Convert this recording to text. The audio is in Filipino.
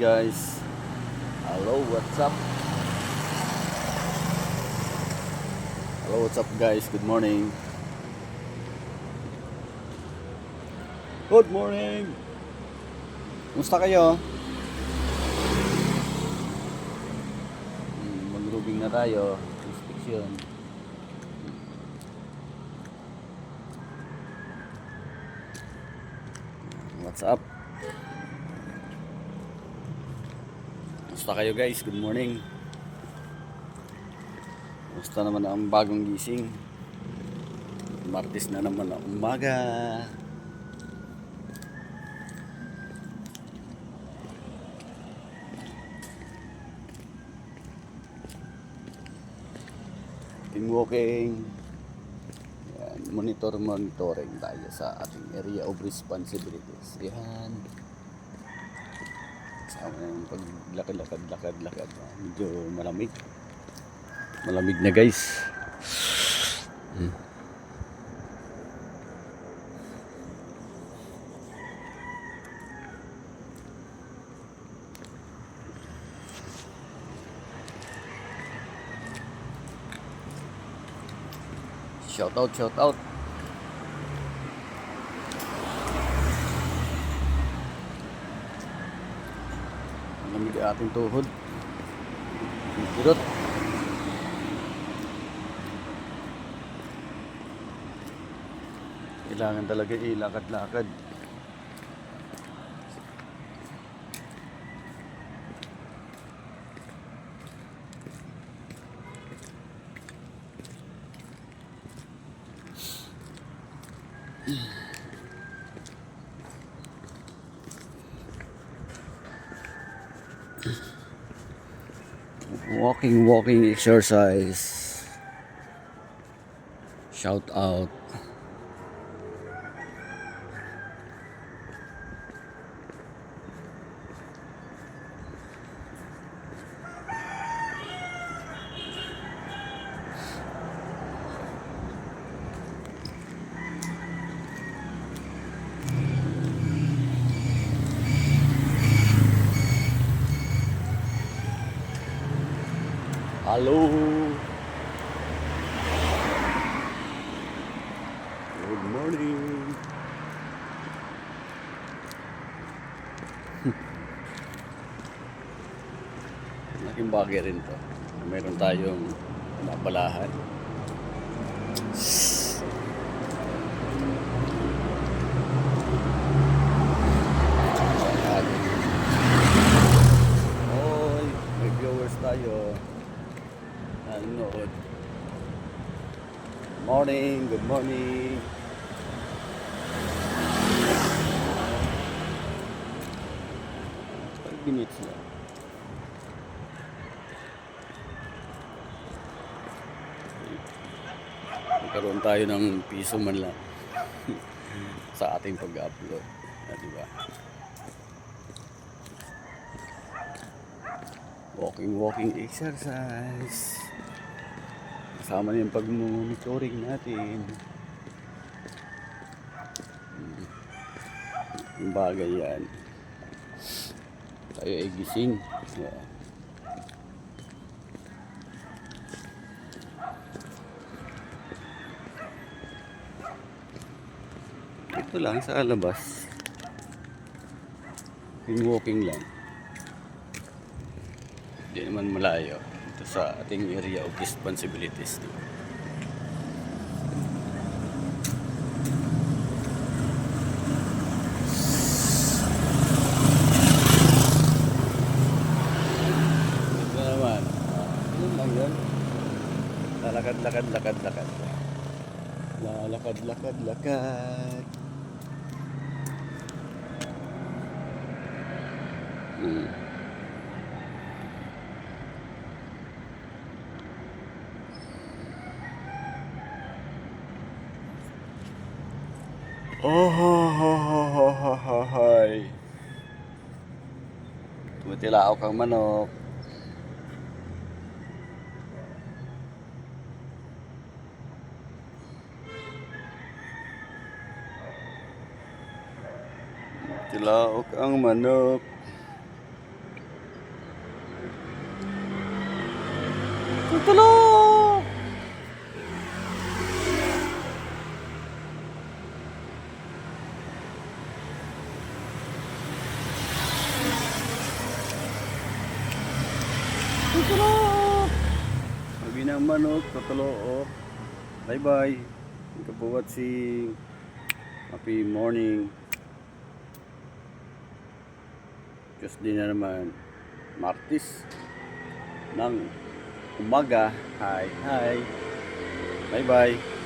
Guys, hello, what's up? Hello, what's up guys? Good morning. Good morning. Kumusta kayo? Hmm, Mag-grooving na tayo. Inspection. What's up? Kumusta kayo guys? Good morning. Kumusta naman ang bagong gising? Martes na naman ang umaga. Walking walking. Yan, monitor monitoring tayo sa ating area of responsibilities. Yan. Kasama na yung paglakad-lakad, lakad-lakad. Medyo malamig. Malamig na guys. Hmm. Shout out, shout out. Ang ating tuhod. Kirot. Kailangan talaga ilakad-lakad. Walking, walking exercise. Shout out. Hello. Good morning. Laking bagay rin to. Meron tayong napalahan. At, Hoy, may viewers tayo. Nanonood. Morning, good morning. Five minutes na. Magkaroon tayo ng piso man lang sa ating pag-upload. Ah, di ba? Walking, walking exercise. Kasama na yung pag-monitoring natin. Yung bagay yan. Tayo ay gising. Yeah. Ito lang sa labas. Yung walking lang. Hindi naman malayo. Ito sa ating area of responsibilities. di ba? Ito naman. ah, Yun lang yun. Lalakad, lakad, lakad, lakad. Lalakad, lakad, lakad. Hmm. Oh, ho, ho, ho, ho, ho, ho, hoy. Tumitilao kang manok. Tilaok ang manok. Tutulog! Sabi ng manok, tutulog. Bye bye. You for watching. Happy morning. Tuesday na naman. Martis. Ng umaga. Hi, hi. Bye bye.